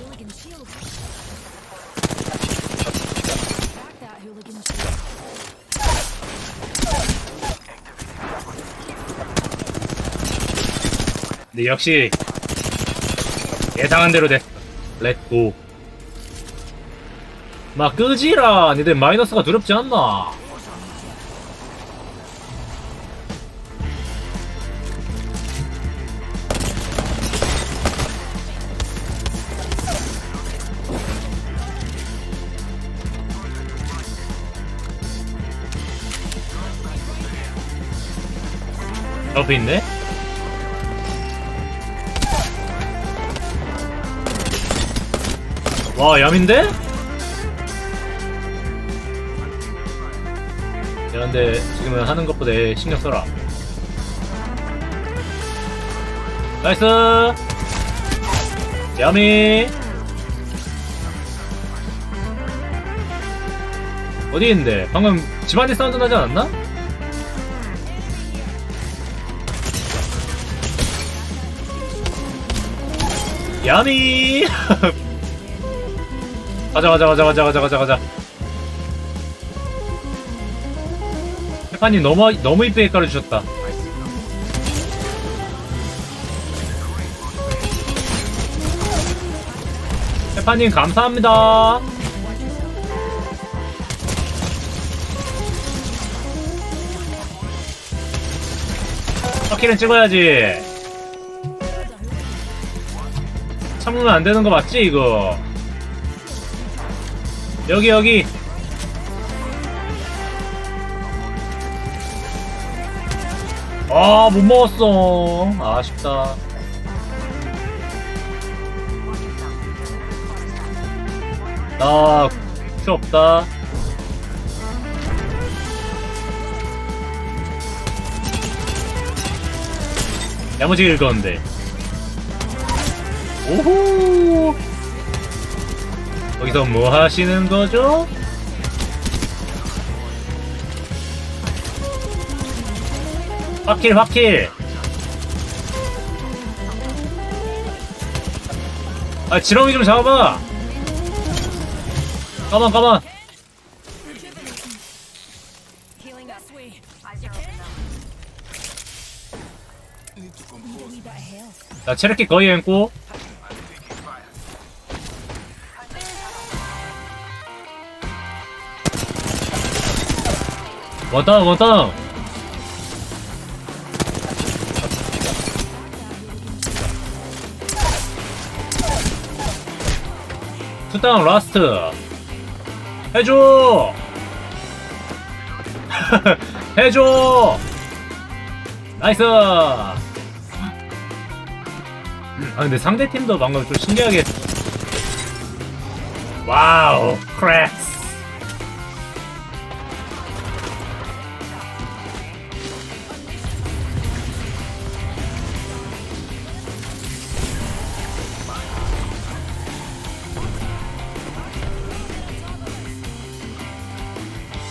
hooligan shield. 근데 역시 예상한 대로 됐어 렛고 막 끄지라 니들 마이너스가 두렵지 않나 옆에 있네? 와 얌인데? 야 근데 지금은 하는 것보다 신경 써라 나이스 야미 어디 있는데? 방금 집안에 사운드 나지 않았나? 야미. 가자 가자 가자 가자 가자 가자 가자. 페파님 너무 너무 이쁘게 깔아주셨다. 페파님 감사합니다. 터키는 찍어야지 참으면 안 되는 거 맞지 이거? 여기 여기. 아못 먹었어. 아쉽다. 나큐 없다. 야무지게 읽었는데 오호 거기서 뭐 하시는 거죠? 확킬 확킬 아 지렁이 좀 잡아봐 that health. 나 체력기 거의 앵고 원땅 원땅 투땅 라스트. 해줘! 해줘! 나이스! 아 근데 상대 팀도 방금 좀 신기하게 와우 크래스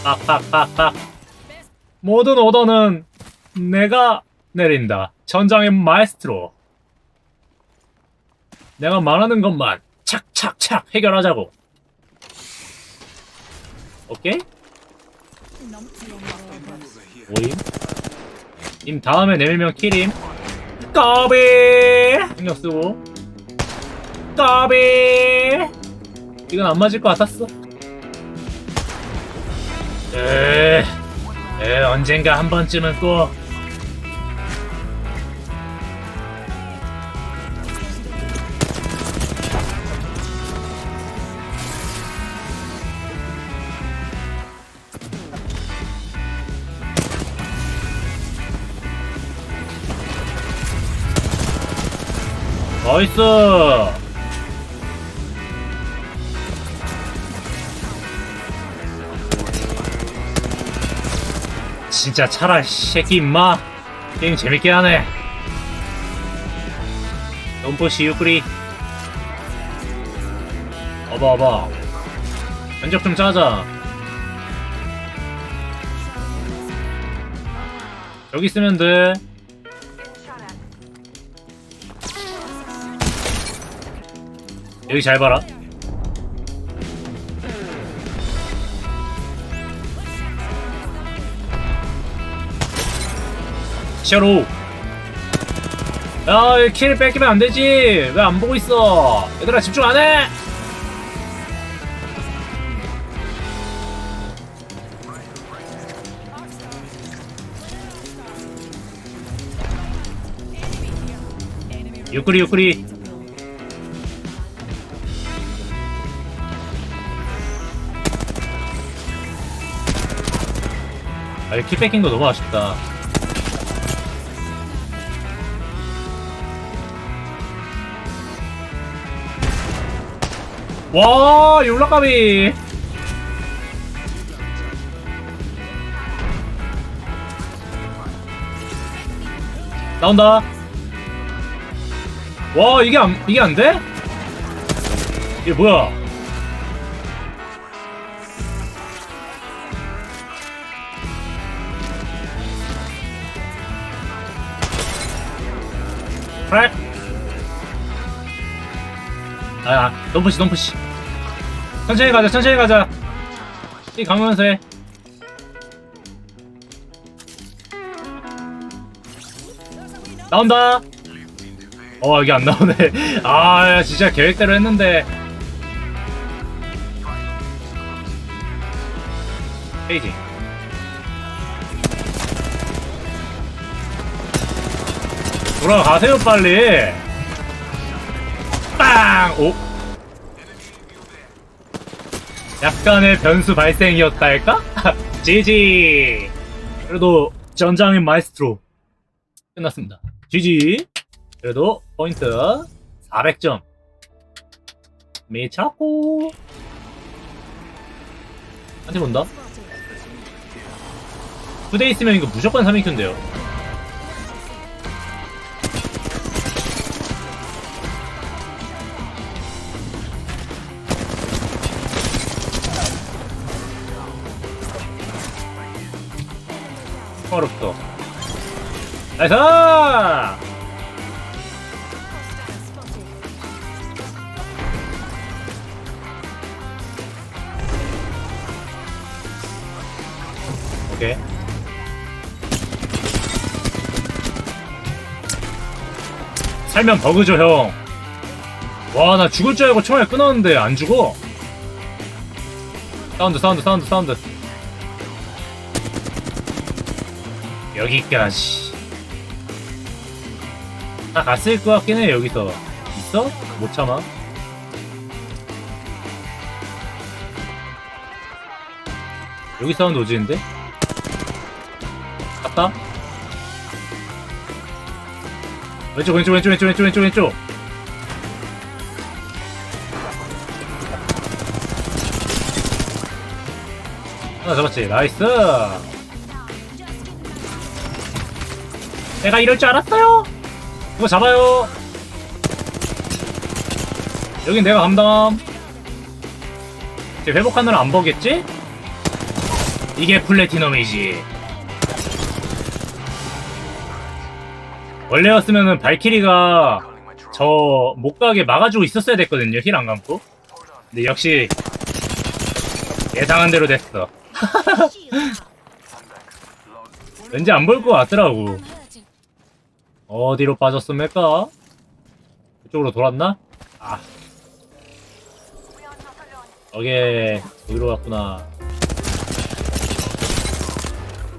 모든 오더는 내가 내린다 전장의 마에스트로 내가 말하는 것만 착착착 해결하자고. 오케이? 오임? 임 다음에 내밀면 킬임. 까비! 신경 쓰고. 까비! 이건 안 맞을 것 같았어. 에, 에, 언젠가 한 번쯤은 꼭. 나이스! 진짜 차라 새끼 임마. 게임 재밌게 하네. 넘포시 유크리. 어봐 어봐. 면적 좀 짜자. 여기 있으면 돼. 여기 잘 봐라. 샤로. 야, 이킬 뺏기면 안 되지. 왜 안 보고 있어? 얘들아 집중 안 해? 유쿠리 유쿠리. 아, 이킬 뺏긴 거 너무 아쉽다. 와, 율라까비. 나온다. 와, 이게 안, 이게 안 돼? 이게 뭐야? 아, 넘푸시, 넘푸시. 천천히 가자, 천천히 가자. 이 가면서 해. 나온다. 어, 여기 안 나오네. 아, 야, 진짜 계획대로 했는데. 페이지. 돌아가세요, 빨리. 빵! 오. 약간의 변수 발생이었달까? 지지! 그래도 전장의 마이스트로 끝났습니다. 지지! 그래도 포인트 400점. 미쳤고. 한테 본다? 부대 있으면 이거 무조건 3인큐인데요. 어렵다. 나이스! 살면 버그죠, 형. 와, 나 죽을 줄 알고 총알 끊었는데 안 죽어. 사운드, 사운드, 사운드, 사운드. 여기까지. 다 갔을 것 같긴 해, 여기서. 있어? 못 참아. 여기 사운드 오지는데? 갔다? 왼쪽, 왼쪽, 왼쪽, 왼쪽, 왼쪽, 왼쪽, 왼쪽. 하나 잡았지. 나이스. 내가 이럴 줄 알았어요. 이거 잡아요. 여긴 내가 감당. 이제 회복하느라 안 보겠지? 이게 플래티넘이지. 원래였으면은 발키리가 저 못 가게 막아주고 있었어야 됐거든요. 힐 안 감고. 근데 역시 예상한 대로 됐어. 왠지 안 볼 것 같더라고. 어디로 빠졌습니까? 그쪽으로 돌았나? 아. 오케이. 여기로 갔구나.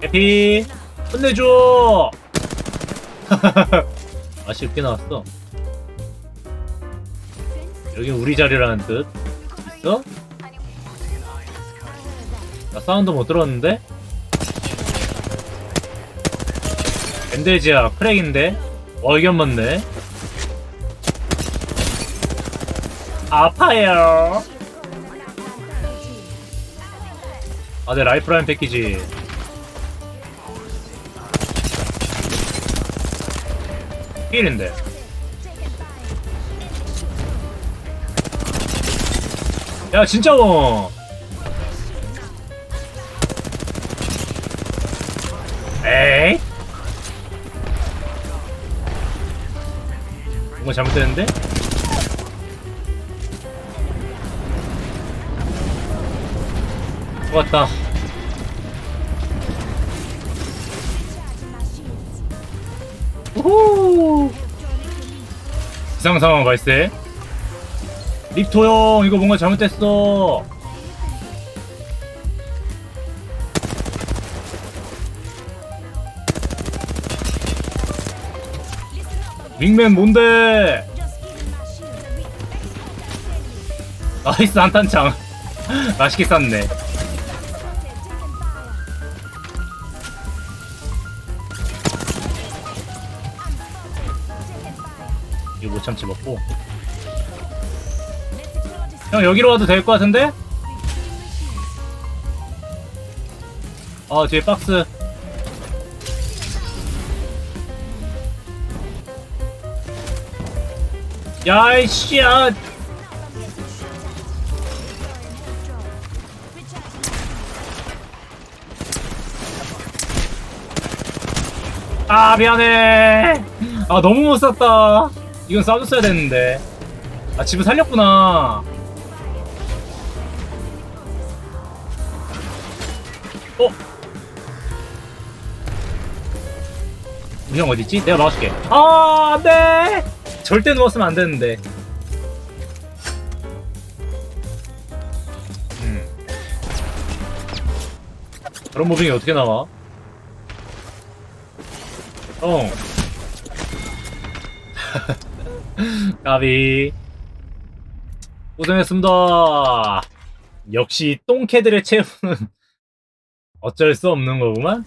해피! 끝내줘! 아쉽게 나왔어. 여기 우리 자리라는 뜻. 있어? 나 사운드 못 들었는데? 밴데지야 크랙인데? 어 이견 맞네 아파요. 아내 네, 라이프라인 패키지. 필인데. 야 진짜 원 뭔가 잘못됐는데? 죽었다. 우후! 이상 상황 발생. 립토형 이거 뭔가 잘못됐어. 윙맨 뭔데? 나이스 한탄창. 맛있게 쌌네. 이거 못 참지 먹고. 형 여기로 와도 될 것 같은데? 아 뒤에 박스. 야 이씨 야. 아 미안해. 아 너무 못 쐈다. 이건 쏴줬어야 됐는데. 아 집을 살렸구나. 어? 우리 형 어딨지? 내가 막아줄게. 아, 안 돼! 절대 누웠으면 안 되는데. 음. 그런 무빙이 어떻게 나와? 형. 까비. 고생했습니다. 역시 똥캐들의 체험은 어쩔 수 없는 거구만.